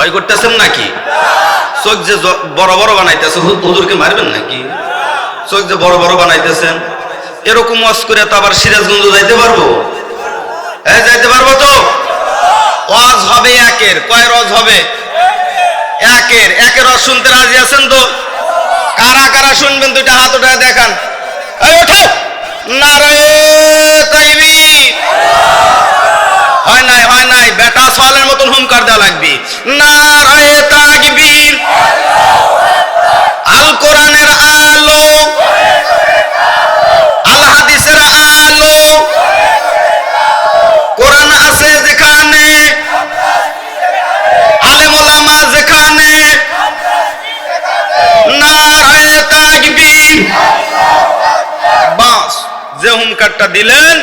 ভয় করতেছেন নাকি? চোখ যে বড় বড় বানাইতেছে হুজুরকে মারবেন নাকি? চোখ যে বড় বড় বানাইতেছেন, এরকম ওয়াজ করে তো আবার সিরাজগঞ্জ যাইতে পারব? হ্যাঁ যাইতে পারব তো? ওয়াজ হবে একের। কয় রজ হবে? একের। একের রজ শুনতে রাজি আছেন তো? কারা কারা শুনবেন? দুইটা হাত উঠে দেখান। ওঠো নারায়ে তাইবি হয় নাই হয় নাই বেটা সওয়ালের মতন হুমকার দেওয়া লাগবে নারায়ে তাকবীর আল কোরআনের আলো আল হাদিসের আলো কোরআন আছে যেখানে আলেম ওলামা যেখানে নারায়ে তাকবীর বাস যে হুমকারটা দিলেন,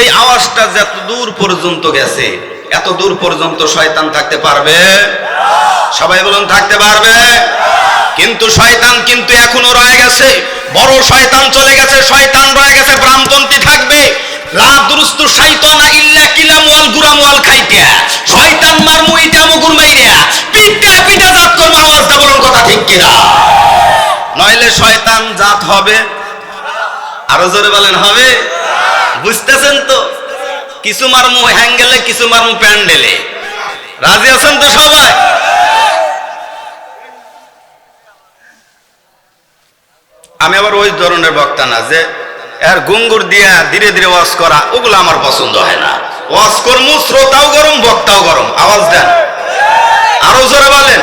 এই আওয়াজটা যত দূর পর্যন্ত গেছে, এত দূর পর্যন্ত শয়তান থাকতে পারবে? সবাই বলুন, থাকতে পারবে? কিন্তু শয়তান কিন্তু এখনও রয়ে গেছে। বড় শয়তান চলে গেছে, শয়তান রয়ে গেছে ব্রাহ্মপন্থী থাকবে। লা দুরুস্তু শাইতানা ইল্লা কিলাম ওয়াল গুরাম ওয়াল খাইতা শয়তান মার মুইটা মুগুর মাইরা। পিটা পিটা জাত করব, আওয়াজটা বলুন, কথা ঠিক কিনা? নইলে শয়তান জাত হবে। আরও জোরে বলেন, হবে? বুঝতেছেন তো? কিছু মারমু হ্যাঙ্গেলে কিছু মারমু প্যান্ডেলে রাজি আছেন তো সবাই? আমি আবার ওই ধরনের বক্তা না যে, এর গুঙ্গুর দিয়া ধীরে ধীরে ওয়াজ করা, ওগুলো আমার পছন্দ হয় না। ওয়াজ করমু, শ্রোতাও গরম, বক্তাও গরম। আওয়াজ দেন। আরও জোরে বলেন।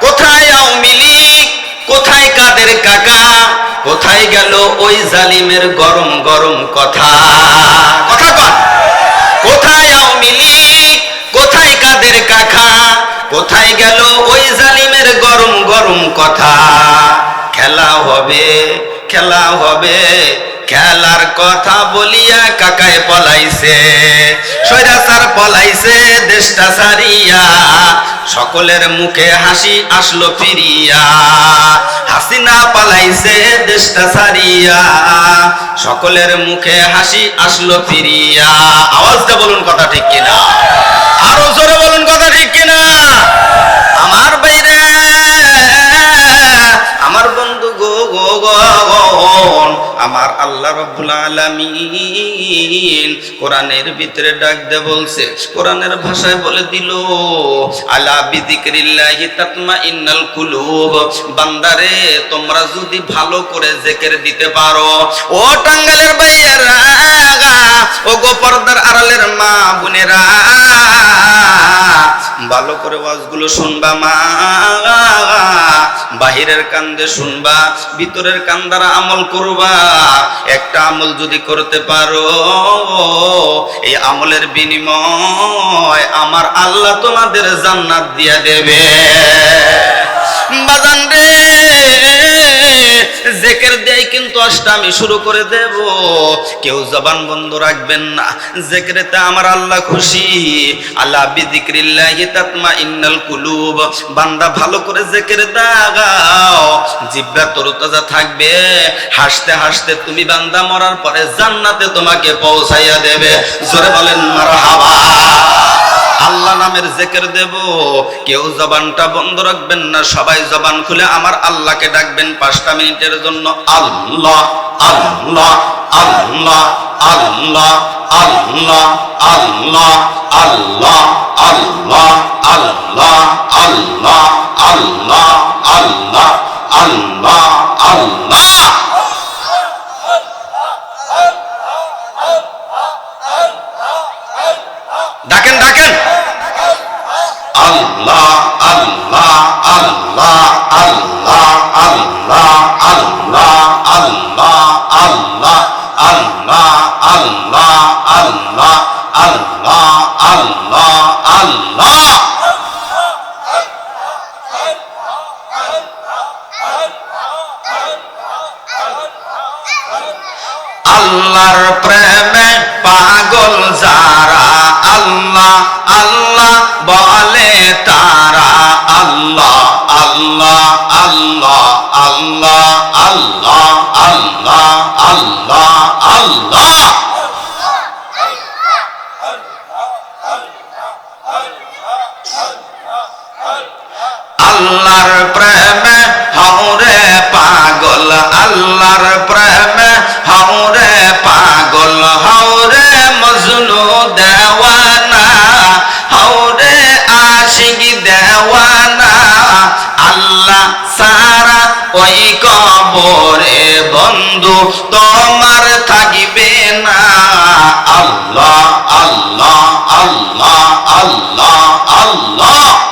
কোথায় আওয়ামী লীগ? কোথায় কাদের কাকা? কোথায় গেল ওই জালিমের গরম গরম কথা? কথা কন। কোথায় আওয়ামী লীগ? কোথায় কাদের কাকা? কোথায় গেল ওই জালিমের গরম গরম কথা? খেলা হবে খেলা হবে। খেলার কথা বলিয়া কাকায় পলাইছে সৈরাচার পলাইছে, দেশটা সারিয়া সকলের মুখে হাসি আসলো ফিরিয়া। হাসিনা পালাইছে, দেশটা সারিয়া সকলের মুখে হাসি আসলো ফিরিয়া। আওয়াজটা বলুন কথা ঠিক কিনা? আরও জোরে বলুন কথা ঠিক কিনা? গন আমার আল্লাহ রব্বুল আলামিন কোরআনের ভিতরে ডাক দে বলছে, কোরআনের ভাষায় বলে দিল, আলা বিযিকরিল্লাহি তাতমাইন্নাল কুলুব। বান্দারে, তোমরা যদি ভালো করে জেকের দিতে পারো, ও টাঙ্গালের ভাইয়ারা ও গোপর্দার আড়ালের মা বোনেরা, ভালো করে ওয়াজগুলো শুনবা মা। বাহিরের কান্দে শুনবা, ভিতরের কান্দারা আমল করবা। একটা আমল যদি করতে পারো, এই আমলের বিনিময় আমার আল্লাহ তোমাদের জান্নাত দিয়া দেবে। বাজান রে জেকের দেয় কিন্তু আজটা আমি শুরু করে দেব। কেউ জবান বন্ধ রাখবেন না। জেকেরেতে আমার আল্লাহ খুশি। আল্লাহ বিদিক্রিল্লাহি ইন্নাল কুলুব। বান্দা ভালো করে জেকের দাগাও। জিব্বা তরতাজা থাকবে। হাসতে হাসতে তুমি বান্দা মরার পরে জান্নাতে তোমাকে পৌঁছাইয়া দেবে। জোরে বলেন মারা মারহাবা। আল্লাহ নামের জেকের দেব কেউ জবানটা বন্ধ রাখবেন না সবাই জবান খুলে আমার আল্লাহকে ডাকবেন পাঁচটা মিনিটের জন্য আল্লাহ আল্লাহ আল্লাহ আল্লাহ আল্লাহ আল্লাহ আল্লাহ আল্লাহ আল্লাহ আল্লাহ আল্লাহ আল্লাহ আল্লাহ আল্লাহ আল্লাহ আল্লাহ আল্লাহ আল্লাহ আল্লাহ আল্লাহ আল্লাহ আল্লাহ আল্লাহ আল্লাহ আল্লাহ আল্লাহ আল্লাহ আল্লাহর প্রেমে পাগল যারা আল্লাহর প্রেমে হাওরে পাগল, আল্লাহর প্রেমে হাওরে পাগল হাওরে মজনু দেওয়ানা হাওরে আশিক দেওয়ানা, আল্লাহ সারা ওই কবরে বন্ধু তোমার থাকিবে না। আল্লাহ আল্লাহ আল্লাহ আল্লাহ আল্লাহ।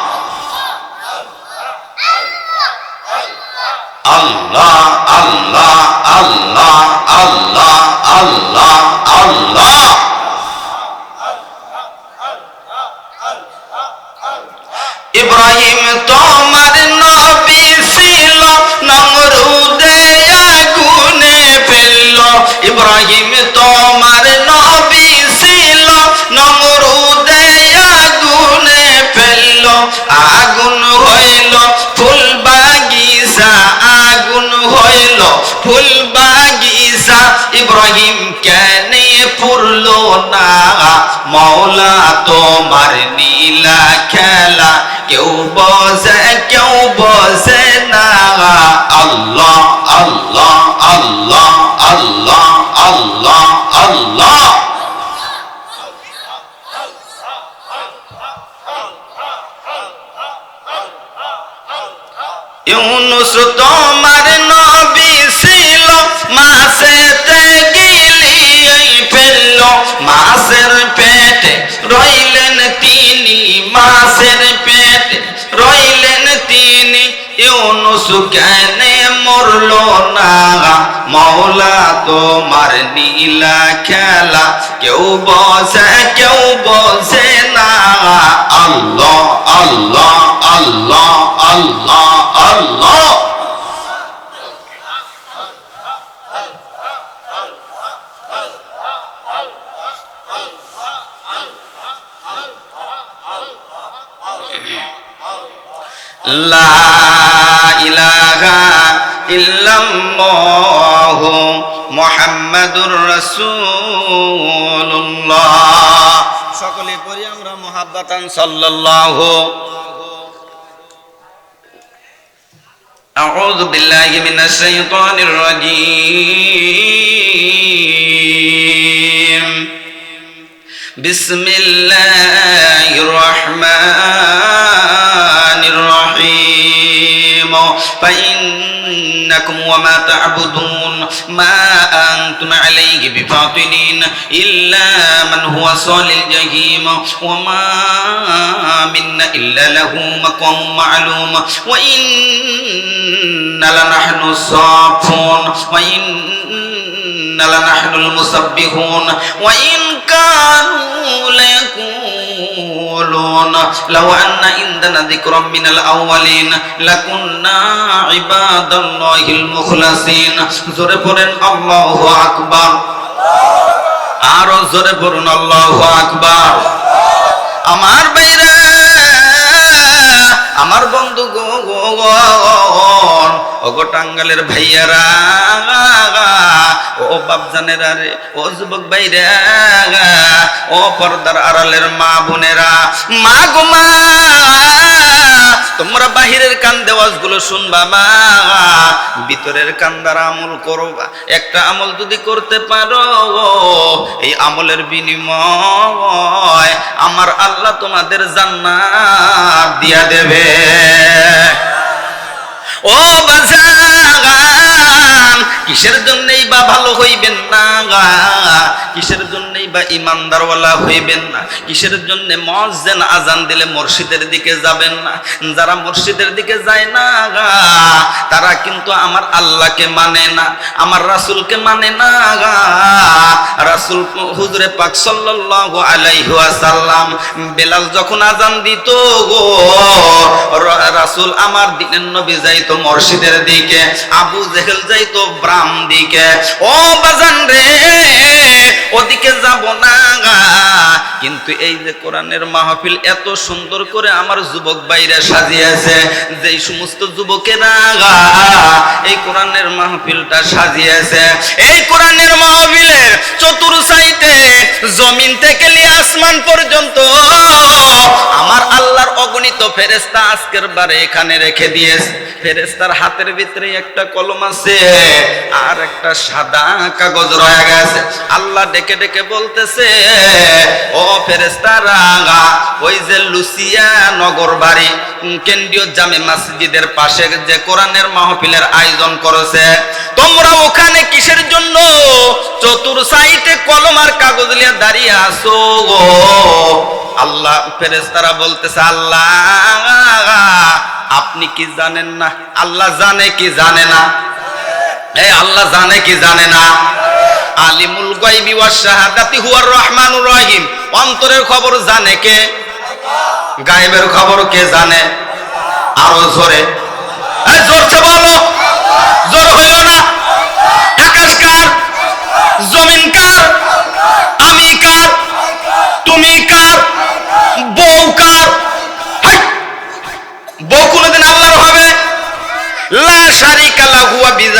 আল্লাহ আল্লাহ আল্লাহ আল্লাহ আল্লাহ আল্লাহ। ইব্রাহিম তোমার নবী ছিল নমরুদে আগুনে ফেলল। ইব্রাহিম তোমার নবী ছিল নমরুদে আগুনে ফেলল। আগুন হইল ফুল বাগিচা ইব্রাহিম কেনে পুরল না? মৌলা তোমার নীলা খেলা কেউ বসে কেউ বসে না। আল্লাহ আল্লাহ আল্লাহ আল্লাহ আল্লাহ আল্লাহ। ইউনুস তোমার ছিল মাসেতে গিলিয়ে ফেলল মাসের পেটে রইলেন তিনি, মাসের পেটে রইলেন তিনি। ইউনুস কেনে মরল না মৌলা তোমার নীলা খেলা। কেউ বসে কেউ বসে না। আল্লাহ আল্লাহ আল্লাহ আল্লাহ আল্লাহ। লা ইলাহা ইল্লাল্লাহ মুহাম্মাদুর রাসূলুল্লাহ সকলে পড়ি আমরা মুহাব্বাতান সাল্লাল্লাহু أعوذ بالله من الشيطان الرجيم بسم الله الرحمن فإنكم وما تعبدون ما أنتم عليه بفاطنين إلا من هو صال الجحيم وما منا إلا له مقام معلوم وإن لنحن الصافون وإن لنحن المسبحون وإن كانوا ليقولون لو أن عندنا ذكرا من الأولين لكنا عباد الله المخلصين জোরে পড়েন আল্লাহু আকবার আরো জোরে পড়ুন আল্লাহু আকবার আমার বাইরা আমার বন্ধু গো গো গন ওগো টাঙ্গালের ভাইয়ারা ও বাপজানেরা রে ও যুবক ভাইরা ও পর্দার আড়ালের মা বোনেরা, মা গো মা, তোমরা বাহিরের কান দেওয়াজগুলো শুনবা মা, ভিতরের কান দ্বারা আমল করবা একটা আমল যদি করতে পারো, এই আমলের বিনিময় আমার আল্লাহ তোমাদের জান্নাত দিয়া দেবে। ও বাজান কিসের জন্যই বা ভালো হইবেন না কিসের জন্যই বা ইমানদারওয়ালা হইবেন না? কিসের জন্য মসজেন আজান দিলে মসজিদের দিকে যাবেন না? যারা মসজিদের দিকে যায় না গা, তারা কিন্তু আমার আল্লাহকে মানে না, আমার রাসূলকে মানে না গা। রাসূল হুজুরে পাক সাল্লাল্লাহু আলাইহি ওয়াসাল্লাম বেলাল যখন আজান দিত গো রাসুল আমার দিনের নবী যাইতো মসজিদের দিকে, আবু জেহেল যাইতো ব্রাম দিকে। ও বাজান রে, ওদিকে যাব না কিন্তু এই যে কোরআনের মাহফিল এত সুন্দর করে আমার যুবক বাইরে সাজিয়েছে, যেই সমস্ত যুবকেরা এই কোরআনের মাহফিলটা সাজিয়েছে। এই কোরআনের মাহফিলের চতুর সাইতে জমিন থেকে নিয়ে আসমান পর্যন্ত আমার আল্লাহর অগণিত ফেরেস্তা আজকের বারে এখানে রেখে দিয়েছে। ফেরেস্তার হাতের ভিতরে একটা কলম আছে আর একটা সাদা কাগজ রয়ে গেছে। আল্লাহ ডেকে ডেকে বলতেছে, ও ফেরেস্তারা ওই যে লুসিয়া নগর বাড়ি কেন্দ্রীয় জামে মসজিদের পাশে যে কোরআনের মাহফিলের আয়োজন করেছে, তোমরা ওখানে কিসের জন্য চতুর সাইটে কলম আর কাগজ নিয়ে দাঁড়িয়ে আসো গো? আল্লাহ ফেরেস্তারা বলতেছে, আল্লাহ, আপনি কি জানেন না? আল্লাহ জানে কি জানে না? এই আল্লাহ জানে কি জানে না? আলিমুল গায়বি ওয়াস শাহাদাতি হুয়ার রহমানুর রহিম। অন্তরের খবর জানে কে? গায়েবের খবর কে জানে? আরও জোরে। জোরছে বলো।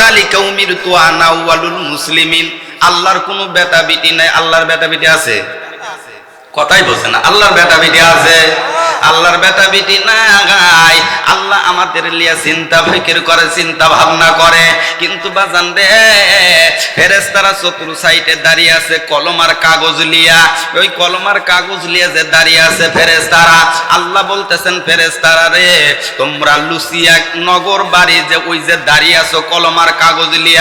বিযালিকা উমিরতু আনা মুসলিমিন। আল্লাহর কোনো বেটা বেটি নাই, আল্লাহর বেটা বেটি আছে? কথাই বলছে না। আল্লাহর বেটা বেটি আছে। বেটা বিটি নাই। আল্লাহ আমাদের লিয়া চিন্তা ফিকির করে, চিন্তা ভাবনা করে। কিন্তু বাজান ফেরেস্তারা সাইডে দাঁড়িয়ে আছে, কলম আর কাগজ লিয়া। ওই কলম আর কাগজ লিয়া যে দাঁড়িয়ে আছে ফেরেস্তারা আল্লাহ বলতেছেন ফেরেস্তারা রে, তোমরা লুসিয়া নগর বাড়ি যে ওই যে দাঁড়িয়ে আছো, কলম আর কাগজ লিয়া